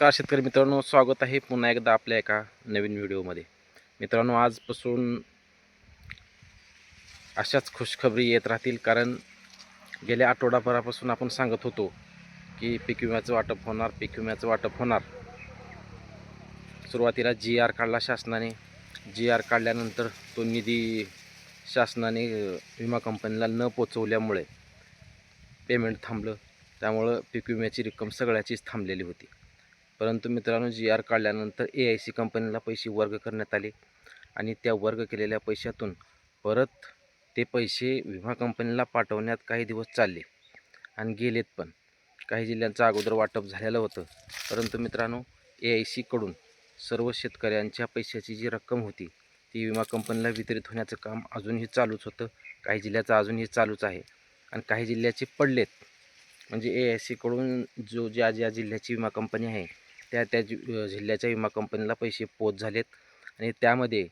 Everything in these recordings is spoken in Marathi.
नमस्कार शेतकरी मित्रांनो स्वागत आहे पुन्हा एकदा आपल्या एका नवीन व्हिडिओमध्ये. मित्रांनो आजपासून अशाच खुशखबरी येत राहतील कारण गेल्या आठवडाभरापासून आपण सांगत होतो की पीक विम्याचं वाटप होणार पीक विम्याचं वाटप होणार. सुरुवातीला जी आर काढला शासनाने. जी आर काढल्यानंतर तो निधी शासनाने विमा कंपनीला न पोचवल्यामुळे पेमेंट थांबलं. त्यामुळं पीक विम्याची रक्कम सगळ्याचीच थांबलेली होती. परंतु मित्रांनो जी आर काढल्यानंतर ए आय सी कंपनीला पैसे वर्ग करण्यात आले आणि त्या वर्ग केलेल्या पैशातून परत ते पैसे विमा कंपनीला पाठवण्यात काही दिवस चालले आणि गेलेत पण. काही जिल्ह्यांचं अगोदर वाटप झालेलं होतं. परंतु मित्रांनो ए आय सीकडून सर्व शेतकऱ्यांच्या पैशाची जी रक्कम होती ती विमा कंपनीला वितरित होण्याचं काम अजूनही चालूच होतं. काही जिल्ह्याचं अजूनही चालूच आहे आणि काही जिल्ह्याचे पडलेत. म्हणजे ए आय सीकडून जो ज्या ज्या जिल्ह्याची विमा कंपनी आहे त्या त्या जि जिल्ह्याच्या विमा कंपनीला पैसे पोच झालेत. आणि त्यामध्ये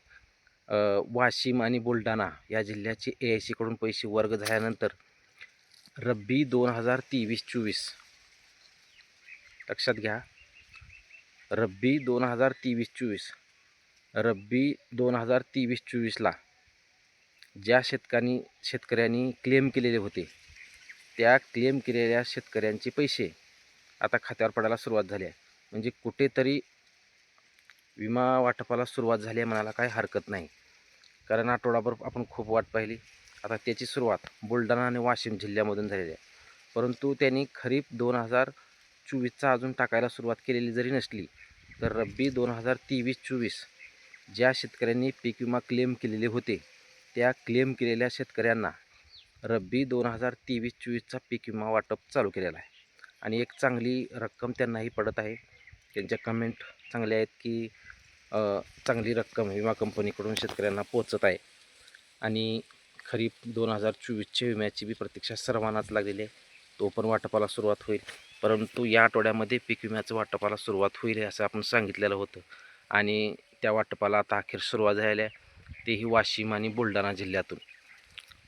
वाशिम आणि बुलढाणा या जिल्ह्याचे ए आय सीकडून पैसे वर्ग झाल्यानंतर रब्बी दोन हजार तेवीस चोवीस. लक्षात घ्या. रब्बी दोन हजार तेवीस चोवीस. रब्बी दोन हजार तेवीस चोवीसला ज्या शेतकऱ्यांनी शेतकऱ्यांनी क्लेम केलेले होते त्या क्लेम केलेल्या शेतकऱ्यांचे पैसे आता खात्यावर पडायला सुरुवात झाली आहे. म्हणजे कुठेतरी विमा वाटपाला सुरुवात झाली आहे म्हणायला काही हरकत नाही. कारण आठवडाभर आपण खूप वाट पाहिली. आता त्याची सुरुवात बुलढाणा आणि वाशिम जिल्ह्यामधून झालेली आहे. परंतु त्यांनी खरीप दोन हजार चोवीसचा अजून टाकायला सुरुवात केलेली जरी नसली तर रब्बी दोन हजार तेवीस चोवीस ज्या शेतकऱ्यांनी पीक विमा क्लेम केलेले होते त्या क्लेम केलेल्या शेतकऱ्यांना रब्बी दोन हजार तेवीस चोवीसचा पीक विमा वाटप चालू केलेला आहे. आणि एक चांगली रक्कम त्यांनाही पडत आहे. त्यांच्या कमेंट चांगल्या आहेत की चांगली रक्कम विमा कंपनीकडून शेतकऱ्यांना पोचत आहे. आणि खरीप दोन हजार चोवीसच्या विम्याची बी प्रतीक्षा सर्वांनाच लागलेली आहे. तो पण वाटपाला सुरुवात होईल. परंतु या आठवड्यामध्ये पीक विम्याचं वाटपाला सुरुवात होईल असं आपण सांगितलेलं होतं. आणि त्या वाटपाला आता अखेर सुरुवात झालेली आहे. तेही वाशिम आणि बुलढाणा जिल्ह्यातून.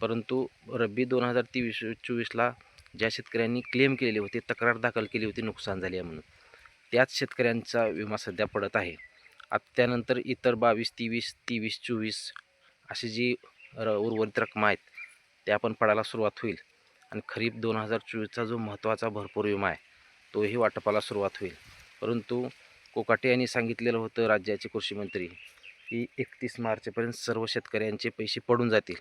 परंतु रब्बी दोन हजार तेवीस चोवीसला ज्या शेतकऱ्यांनी क्लेम केलेले होते तक्रार दाखल केली होती नुकसान झाले आहे म्हणून. त्याच शेतकऱ्यांचा विमा सध्या पडत आहे. आता त्यानंतर इतर बावीस तेवीस तेवीस चोवीस अशी जी र उर्वरित रक्कम आहेत त्या पण पडायला सुरुवात होईल. आणि खरीप दोन हजार चोवीसचा जो महत्त्वाचा भरपूर विमा आहे तोही वाटपाला सुरुवात होईल. परंतु कोकाटे यांनी सांगितलेलं होतं राज्याचे कृषीमंत्री की एकतीस मार्चपर्यंत सर्व शेतकऱ्यांचे पैसे पडून जातील.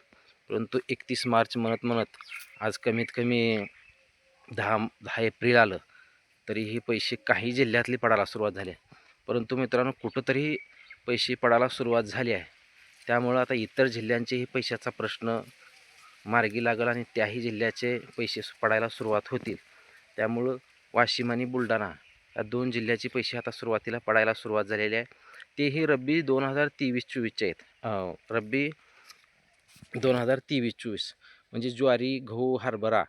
परंतु एकतीस मार्च म्हणत म्हणत आज कमीत कमी दहा दहा एप्रिल आलं. तरी हे पैसे काही जिल्ह्यातली पडायला सुरुवात झाली आहे. परंतु मित्रांनो कुठंतरी पैसे पडायला सुरुवात झाली आहे. त्यामुळं आता इतर जिल्ह्यांचेही पैशाचा प्रश्न मार्गी लागेल आणि त्याही जिल्ह्याचे पैसे पडायला सुरुवात होतील. त्यामुळं वाशिम आणि बुलढाणा या दोन जिल्ह्याचे पैसे आता सुरुवातीला पडायला सुरुवात झालेली आहे तेही रब्बी दोन हजार तेवीस चोवीसचे आहेत. रब्बी दोन हजार तेवीस चोवीस म्हणजे ज्वारी गहू हरभरा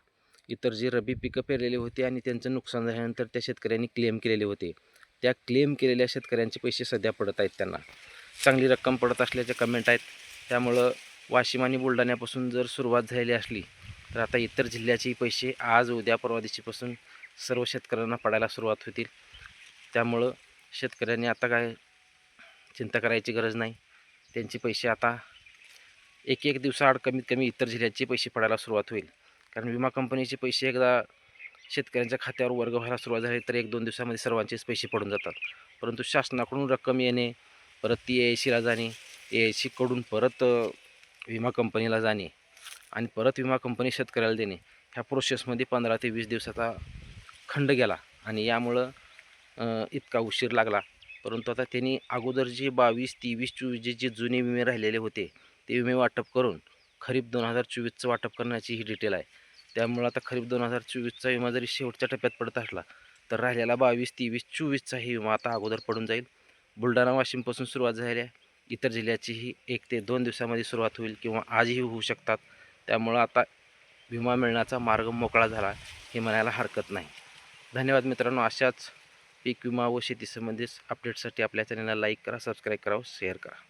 इतर जे रब्बी पिकं पेरलेले होते आणि त्यांचं नुकसान झाल्यानंतर त्या शेतकऱ्यांनी क्लेम केलेले होते. त्या क्लेम केलेल्या शेतकऱ्यांचे पैसे सध्या पडत आहेत त्यांना. चांगली रक्कम पडत असल्याच्या कमेंट आहेत. त्यामुळं वाशिम आणि बुलढाण्यापासून जर सुरुवात झालेली असली तर आता इतर जिल्ह्याचे पैसे आज उद्या परवा दिवशीपासून सर्व शेतकऱ्यांना पडायला सुरुवात होतील. त्यामुळं शेतकऱ्यांनी आता काय चिंता करायची गरज नाही. त्यांचे पैसे आता एक एक दिवसाआड कमीत कमी इतर जिल्ह्याचे पैसे पडायला सुरुवात होईल. कारण विमा कंपनीचे पैसे एकदा शेतकऱ्यांच्या खात्यावर वर्ग व्हायला सुरुवात झाली तर एक दोन दिवसामध्ये सर्वांचेच पैसे पडून जातात. परंतु शासनाकडून रक्कम येणे परत ती ए आय सीला जाणे ए आय सीकडून परत विमा कंपनीला जाणे आणि परत विमा कंपनी शेतकऱ्याला देणे ह्या प्रोसेसमध्ये पंधरा ते वीस दिवसाचा खंड गेला आणि यामुळं इतका उशीर लागला. परंतु आता त्यांनी अगोदर जे बावीस तेवीस चोवीस जे जे जुने विमे राहिलेले होते ते विमे वाटप करून खरीप दोन हजार चोवीसचं वाटप करण्याची ही डिटेल आहे. त्यामुळं आता खरीप दोन हजार चोवीसचा विमा जरी शेवटच्या टप्प्यात पडत असला तर राहिलेला बावीस तेवीस चोवीसचाही विमा आता अगोदर पडून जाईल. बुलढाणा वाशिमपासून सुरुवात झाली आहे इतर जिल्ह्याचीही एक ते दोन दिवसामध्ये सुरुवात होईल किंवा आजही होऊ शकतात. त्यामुळं आता विमा मिळण्याचा मार्ग मोकळा झाला हे म्हणायला हरकत नाही. धन्यवाद मित्रांनो. अशाच पीक विमा व शेतीसंबंधित अपडेटसाठी आपल्या चॅनलला लाईक करा सबस्क्राईब करा शेअर करा.